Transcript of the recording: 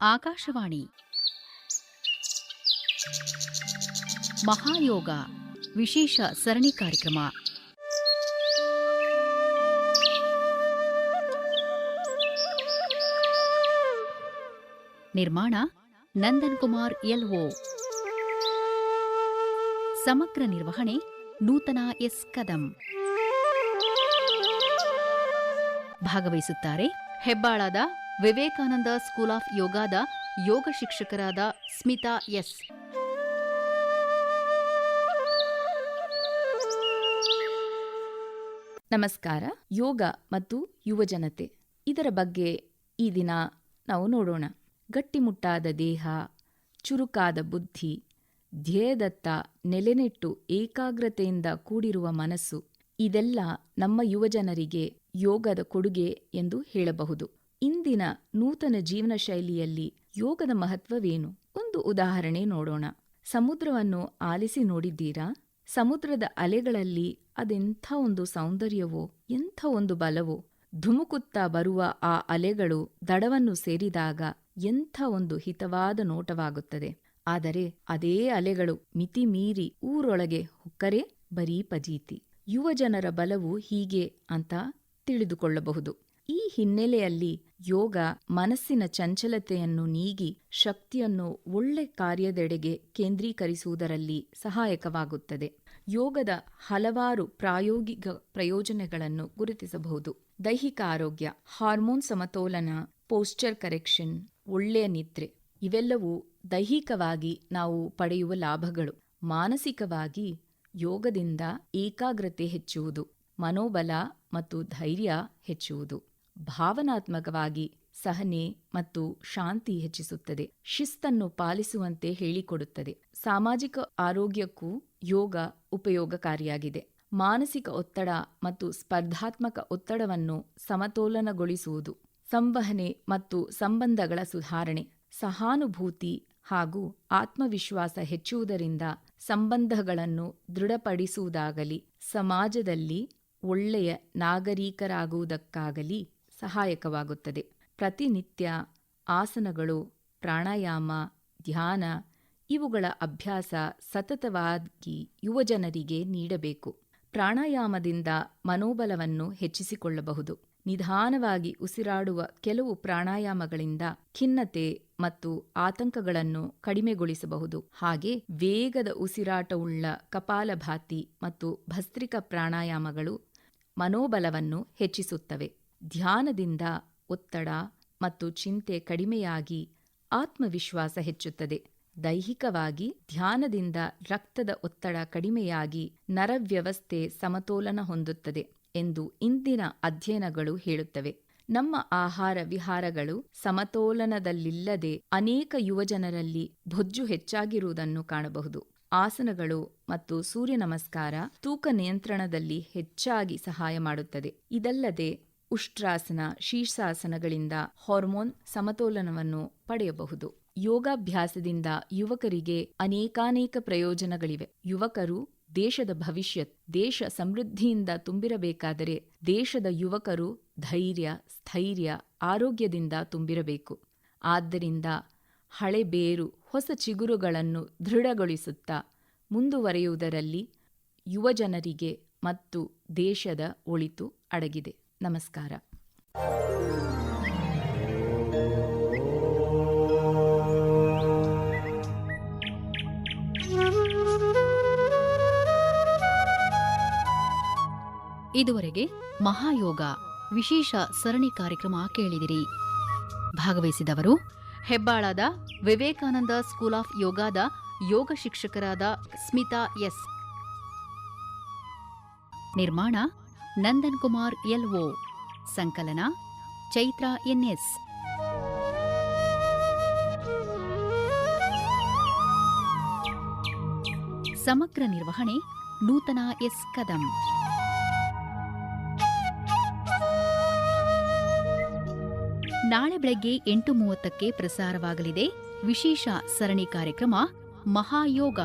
ಆಕಾಶವಾಣಿ. ಮಹಾಯೋಗ ವಿಶೇಷ ಸರಣಿ ಕಾರ್ಯಕ್ರಮ. ನಿರ್ಮಾಣ ನಂದನ್ ಕುಮಾರ್, ಎಲ್ಒ. ಸಮಗ್ರ ನಿರ್ವಹಣೆ ನೂತನ ಎಸ್ ಕದಂ. ಭಾಗವಹಿಸುತ್ತಾರೆ ಹೆಬ್ಬಾಳದ ವಿವೇಕಾನಂದ ಸ್ಕೂಲ್ ಆಫ್ ಯೋಗಾದ ಯೋಗ ಶಿಕ್ಷಕರಾದ ಸ್ಮಿತಾ ಎಸ್. ನಮಸ್ಕಾರ. ಯೋಗ ಮತ್ತು ಯುವಜನತೆ ಇದರ ಬಗ್ಗೆ ಈ ದಿನ ನಾವು ನೋಡೋಣ. ಗಟ್ಟಿಮುಟ್ಟಾದ ದೇಹ, ಚುರುಕಾದ ಬುದ್ಧಿ, ಧ್ಯೇಯದತ್ತ ನೆಲೆನೆಟ್ಟು ಏಕಾಗ್ರತೆಯಿಂದ ಕೂಡಿರುವ ಮನಸ್ಸು, ಇದೆಲ್ಲ ನಮ್ಮ ಯುವಜನರಿಗೆ ಯೋಗದ ಕೊಡುಗೆ ಎಂದು ಹೇಳಬಹುದು. ಇಂದಿನ ನೂತನ ಜೀವನ ಶೈಲಿಯಲ್ಲಿ ಯೋಗದ ಮಹತ್ವವೇನು? ಒಂದು ಉದಾಹರಣೆ ನೋಡೋಣ. ಸಮುದ್ರವನ್ನು ಆಲಿಸಿ ನೋಡಿದ್ದೀರಾ? ಸಮುದ್ರದ ಅಲೆಗಳಲ್ಲಿ ಅದೆಂಥ ಒಂದು ಸೌಂದರ್ಯವೋ, ಎಂಥ ಒಂದು ಬಲವೋ? ಧುಮುಕುತ್ತಾ ಬರುವ ಆ ಅಲೆಗಳು ದಡವನ್ನು ಸೇರಿದಾಗ ಎಂಥ ಒಂದು ಹಿತವಾದ ನೋಟವಾಗುತ್ತದೆ. ಆದರೆ ಅದೇ ಅಲೆಗಳು ಮಿತಿ ಮೀರಿ ಊರೊಳಗೆ ಹುಕ್ಕರೆ ಬರೀ ಪಜೀತಿ. ಯುವಜನರ ಬಲವು ಹೀಗೆ ಅಂತ ತಿಳಿದುಕೊಳ್ಳಬಹುದು. ಹಿನ್ನೆಲೆಯಲ್ಲಿ ಯೋಗ ಮನಸ್ಸಿನ ಚಂಚಲತೆಯನ್ನು ನೀಗಿ ಶಕ್ತಿಯನ್ನು ಒಳ್ಳೆ ಕಾರ್ಯದೆಡೆಗೆ ಕೇಂದ್ರೀಕರಿಸುವುದರಲ್ಲಿ ಸಹಾಯಕವಾಗುತ್ತದೆ. ಯೋಗದ ಹಲವಾರು ಪ್ರಾಯೋಗಿಕ ಪ್ರಯೋಜನಗಳನ್ನು ಗುರುತಿಸಬಹುದು. ದೈಹಿಕ ಆರೋಗ್ಯ, ಹಾರ್ಮೋನ್ ಸಮತೋಲನ, ಪೋಸ್ಚರ್ ಕರೆಕ್ಷನ್, ಒಳ್ಳೆಯ ನಿದ್ರೆ, ಇವೆಲ್ಲವೂ ದೈಹಿಕವಾಗಿ ನಾವು ಪಡೆಯುವ ಲಾಭಗಳು. ಮಾನಸಿಕವಾಗಿ ಯೋಗದಿಂದ ಏಕಾಗ್ರತೆ ಹೆಚ್ಚುವುದು, ಮನೋಬಲ ಮತ್ತು ಧೈರ್ಯ ಹೆಚ್ಚುವುದು. ಭಾವನಾತ್ಮಕವಾಗಿ ಸಹನೆ ಮತ್ತು ಶಾಂತಿ ಹೆಚ್ಚಿಸುತ್ತದೆ. ಶಿಸ್ತನ್ನು ಪಾಲಿಸುವಂತೆ ಹೇಳಿಕೊಡುತ್ತದೆ. ಸಾಮಾಜಿಕ ಆರೋಗ್ಯಕ್ಕೂ ಯೋಗ ಉಪಯೋಗಕಾರಿಯಾಗಿದೆ. ಮಾನಸಿಕ ಒತ್ತಡ ಮತ್ತು ಸ್ಪರ್ಧಾತ್ಮಕ ಒತ್ತಡವನ್ನು ಸಮತೋಲನಗೊಳಿಸುವುದು, ಸಂವಹನೆ ಮತ್ತು ಸಂಬಂಧಗಳ ಸುಧಾರಣೆ, ಸಹಾನುಭೂತಿ ಹಾಗೂ ಆತ್ಮವಿಶ್ವಾಸ ಹೆಚ್ಚುವುದರಿಂದ ಸಂಬಂಧಗಳನ್ನು ದೃಢಪಡಿಸುವುದಾಗಲಿ, ಸಮಾಜದಲ್ಲಿ ಒಳ್ಳೆಯ ನಾಗರಿಕರಾಗುವುದಕ್ಕಾಗಲಿ ಸಹಾಯಕವಾಗುತ್ತದೆ. ಪ್ರತಿನಿತ್ಯ ಆಸನಗಳು, ಪ್ರಾಣಾಯಾಮ, ಧ್ಯಾನ ಇವುಗಳ ಅಭ್ಯಾಸ ಸತತವಾಗಿ ಯುವಜನರಿಗೆ ನೀಡಬೇಕು. ಪ್ರಾಣಾಯಾಮದಿಂದ ಮನೋಬಲವನ್ನು ಹೆಚ್ಚಿಸಿಕೊಳ್ಳಬಹುದು. ನಿಧಾನವಾಗಿ ಉಸಿರಾಡುವ ಕೆಲವು ಪ್ರಾಣಾಯಾಮಗಳಿಂದ ಖಿನ್ನತೆ ಮತ್ತು ಆತಂಕಗಳನ್ನು ಕಡಿಮೆಗೊಳಿಸಬಹುದು. ಹಾಗೆ ವೇಗದ ಉಸಿರಾಟವುಳ್ಳ ಕಪಾಲಭಾತಿ ಮತ್ತು ಭಸ್ತ್ರಿಕ ಪ್ರಾಣಾಯಾಮಗಳು ಮನೋಬಲವನ್ನು ಹೆಚ್ಚಿಸುತ್ತವೆ. ಧ್ಯಾನದಿಂದ ಒತ್ತಡ ಮತ್ತು ಚಿಂತೆ ಕಡಿಮೆಯಾಗಿ ಆತ್ಮವಿಶ್ವಾಸ ಹೆಚ್ಚುತ್ತದೆ. ದೈಹಿಕವಾಗಿ ಧ್ಯಾನದಿಂದ ರಕ್ತದ ಒತ್ತಡ ಕಡಿಮೆಯಾಗಿ ನರವ್ಯವಸ್ಥೆ ಸಮತೋಲನ ಹೊಂದುತ್ತದೆ ಎಂದು ಇಂದಿನ ಅಧ್ಯಯನಗಳು ಹೇಳುತ್ತವೆ. ನಮ್ಮ ಆಹಾರ ವಿಹಾರಗಳು ಸಮತೋಲನದಲ್ಲಿಲ್ಲದೆ ಅನೇಕ ಯುವಜನರಲ್ಲಿ ಬೊಜ್ಜು ಹೆಚ್ಚಾಗಿರುವುದನ್ನು ಕಾಣಬಹುದು. ಆಸನಗಳು ಮತ್ತು ಸೂರ್ಯ ನಮಸ್ಕಾರ ತೂಕ ನಿಯಂತ್ರಣದಲ್ಲಿ ಹೆಚ್ಚಾಗಿ ಸಹಾಯ ಮಾಡುತ್ತದೆ. ಇದಲ್ಲದೆ ಉಷ್ಟ್ರಾಸನ, ಶೀರ್ಷಾಸನಗಳಿಂದ ಹಾರ್ಮೋನ್ ಸಮತೋಲನವನ್ನು ಪಡೆಯಬಹುದು. ಯೋಗಾಭ್ಯಾಸದಿಂದ ಯುವಕರಿಗೆ ಅನೇಕಾನೇಕ ಪ್ರಯೋಜನಗಳಿವೆ. ಯುವಕರು ದೇಶದ ಭವಿಷ್ಯತ್, ದೇಶ ಸಮೃದ್ಧಿಯಿಂದ ತುಂಬಿರಬೇಕಾದರೆ ದೇಶದ ಯುವಕರು ಧೈರ್ಯ, ಸ್ಥೈರ್ಯ, ಆರೋಗ್ಯದಿಂದ ತುಂಬಿರಬೇಕು. ಆದ್ದರಿಂದ ಹಳೆ ಬೇರು ಹೊಸ ಚಿಗುರುಗಳನ್ನು ದೃಢಗೊಳಿಸುತ್ತಾ ಮುಂದುವರೆಯುವುದರಲ್ಲಿ ಯುವಜನರಿಗೆ ಮತ್ತು ದೇಶದ ಒಳಿತು ಅಡಗಿದೆ. ನಮಸ್ಕಾರ. ಇದುವರೆಗೆ ಮಹಾಯೋಗ ವಿಶೇಷ ಸರಣಿ ಕಾರ್ಯಕ್ರಮ ಕೇಳಿದಿರಿ. ಭಾಗವಹಿಸಿದವರು ಹೆಬ್ಬಾಳದ ವಿವೇಕಾನಂದ ಸ್ಕೂಲ್ ಆಫ್ ಯೋಗಾದ ಯೋಗ ಶಿಕ್ಷಕರಾದ ಸ್ಮಿತಾ ಎಸ್. ನಿರ್ಮಾಣ ನಂದನ್ ಕುಮಾರ್ ಎಲ್ಒ, ಸಂಕಲನ, ಚೈತ್ರ ಎನ್ಎಸ್. ಸಮಗ್ರ ನಿರ್ವಹಣೆ, ನೂತನ ಎಸ್ ಕದಂ. ನಾಳೆ ಬೆಳಗ್ಗೆ ಎಂಟು ಮೂವತ್ತಕ್ಕೆ ಪ್ರಸಾರವಾಗಲಿದೆ ವಿಶೇಷ ಸರಣಿ ಕಾರ್ಯಕ್ರಮ ಮಹಾಯೋಗ.